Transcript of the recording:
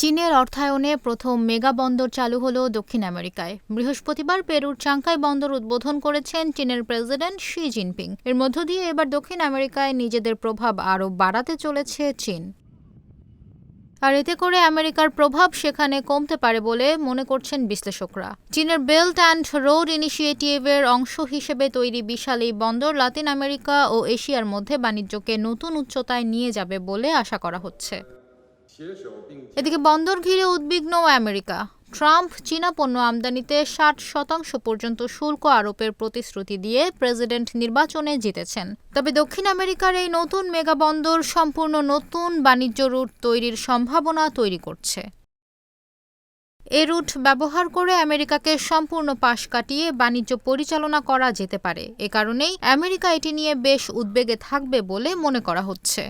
চীনের অর্থায়নে প্রথম মেগা বন্দর চালু হলো দক্ষিণ আমেরিকায়। বৃহস্পতিবার পেরুর চাঙ্কাই বন্দর উদ্বোধন করেছেন চীনের প্রেসিডেন্ট শি জিনপিং। এর মধ্য দিয়ে এবার দক্ষিণ আমেরিকায় নিজেদের প্রভাব আরও বাড়াতে চলেছে চীন। আর এতে করে আমেরিকার প্রভাব সেখানে কমতে পারে বলে মনে করছেন বিশ্লেষকরা। চীনের বেল্ট অ্যান্ড রোড ইনিশিয়েটিভের অংশ হিসেবে তৈরি বিশাল এই বন্দর লাতিন আমেরিকা ও এশিয়ার মধ্যে বাণিজ্যকে নতুন উচ্চতায় নিয়ে যাবে বলে আশা করা হচ্ছে। এদিকে বন্দর ঘিরে উদ্বিগ্ন আমেরিকা। ট্রাম্প চীনা পণ্য আমদানিতে ষাট শতাংশ পর্যন্ত শুল্ক আরোপের প্রতিশ্রুতি দিয়ে প্রেসিডেন্ট নির্বাচনে জিতেছেন। তবে দক্ষিণ আমেরিকার এই নতুন মেগা বন্দর সম্পূর্ণ নতুন বাণিজ্য রুট তৈরির সম্ভাবনা তৈরি করছে। এ রুট ব্যবহার করে আমেরিকাকে সম্পূর্ণ পাশ কাটিয়ে বাণিজ্য পরিচালনা করা যেতে পারে। এ কারণেই আমেরিকা এটি নিয়ে বেশ উদ্বেগে থাকবে বলে মনে করা হচ্ছে।